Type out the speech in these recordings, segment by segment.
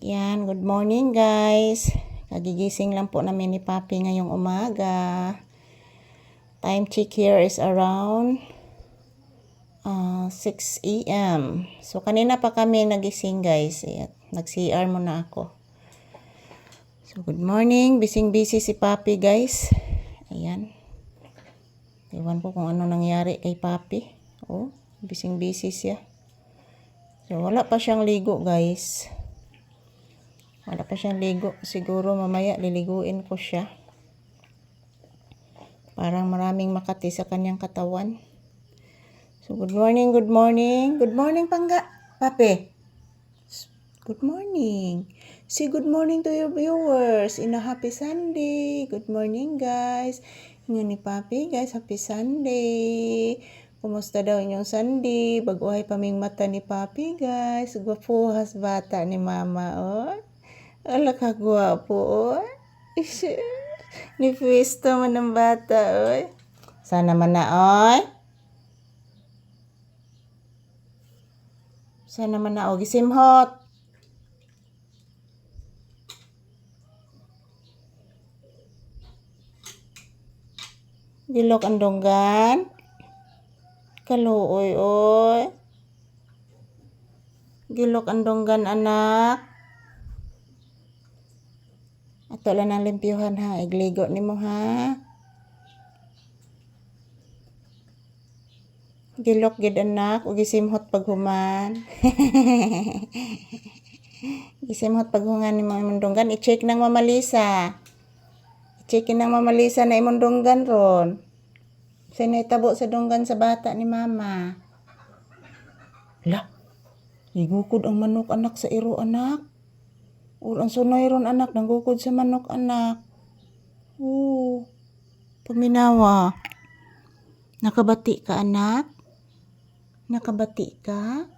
Yan, good morning guys. Kagigising lang po namin ni Papi ngayong umaga. Time check here is around uh, 6 a.m. So kanina pa kami nagising guys. Nag-CR muna ako. So good morning. Bising busy si Papi guys. Ayan. Ewan ko kung ano nangyari kay Papi. Oh, bising busy siya. So wala pa siyang ligo guys. Wala pa siyang ligo. Siguro mamaya liliguin ko siya. Parang maraming makati sa kanyang katawan. So, good morning, good morning. Good morning, Pangga. Pape. Good morning. Say good morning to your viewers in a happy Sunday. Good morning, guys. Nga ni Papi, guys. Happy Sunday. Kumusta daw inyong Sunday? Baguhay paming mata ni Papi, guys. Gwapuhas bata ni Mama, oh. Ala ka gwapo, oy. Ni pwesto man ng bata, oy. Sana man na, oy. Sana man na, oy. Gisimhot. Dilok ang donggan. Kaluoy, oy. Gilok ang donggan, anak. Ato lang ng limpyuhan ha. Igligo ni mo ha. Gilok gid anak. O gisimhot paghuman. gisimhot paghungan ni mo imong donggan. I-check ng Mama Lisa. I-check ng Mama Lisa na imong donggan ron. Sino itabo sa donggan sa bata ni Mama? La. Igukod ang manok anak sa iro anak. O ang sunay ron anak, nanggukod sa manok anak. Oo. Paminawa. Nakabati ka anak? Nakabati ka?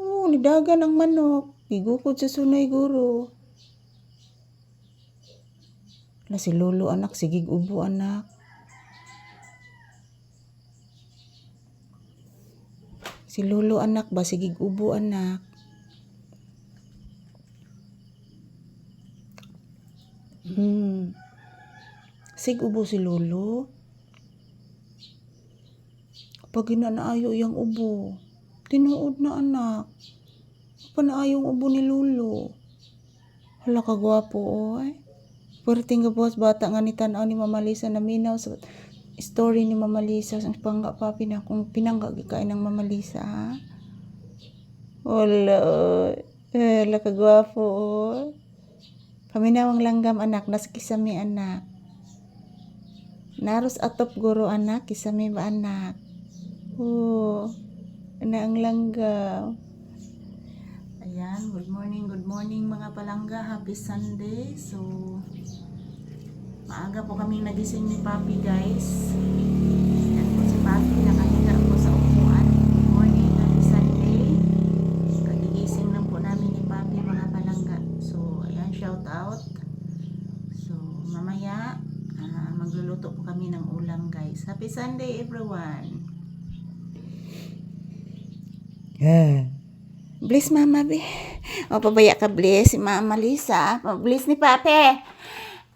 Oo, nidagan ang manok. Igukod sa sunay guro. La si Lolo anak, sigig ubo anak. Si Lolo anak ba, sigig ubo anak. Hmm. Sig ubo si Lolo. Pag inanaayo yung ubo, tinuod na anak. Panaayong ubo ni Lolo. Hala ka gwapo, oy. Perting gabuhas bata nga ni tanaw ni Mama Lisa na minaw sa story ni Mama Lisa. Ang pangga papi na kung pinangga gikain ng Mama Lisa, ha? Wala. Eh, hala ka gwapo, oy. Paminawang langgam anak, nas kisami anak. Naros atop guro anak, kisami ba anak? Oh, na ang langgam. Ayan, good morning, good morning mga palangga. Happy Sunday. So, maaga po kaming nagising ni Papi guys. Ayan po si Papi, nakahiga po sa upuan. Good morning, happy Sunday. Kagigising lang po namin ni Papi mga palangga. So, ayan, shout out. So, mamaya, ah, magluluto po kami ng ulam guys. Happy Sunday everyone. Bless mama be. O pabaya ka bless si mama Lisa. Bless ni Pape.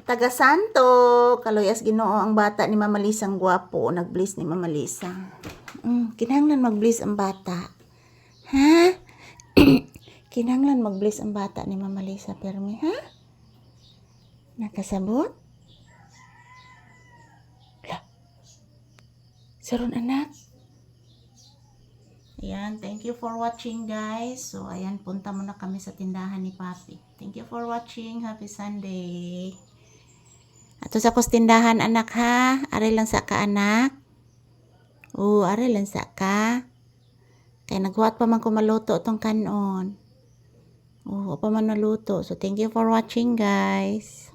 Taga Santo. Kaluyas ginoo ang bata ni Mama Lisa ang gwapo. Nag-bless ni Mama Lisa. Mm, kinahanglan mag-bless ang bata. Ha? kinahanglan mag-bless ang bata ni Mama Lisa. Permi, ha? Nakasabot? Saron anak. Ayan, thank you for watching guys. So, ayan, punta muna kami sa tindahan ni Papi. Thank you for watching. Happy Sunday. Ato sa kus tindahan anak ha. Ari lang sa ka anak. Oo, ari lang sa ka. Kaya naghuwat pa man ko maluto tong kanon. Oo, pa man naluto. So, thank you for watching guys.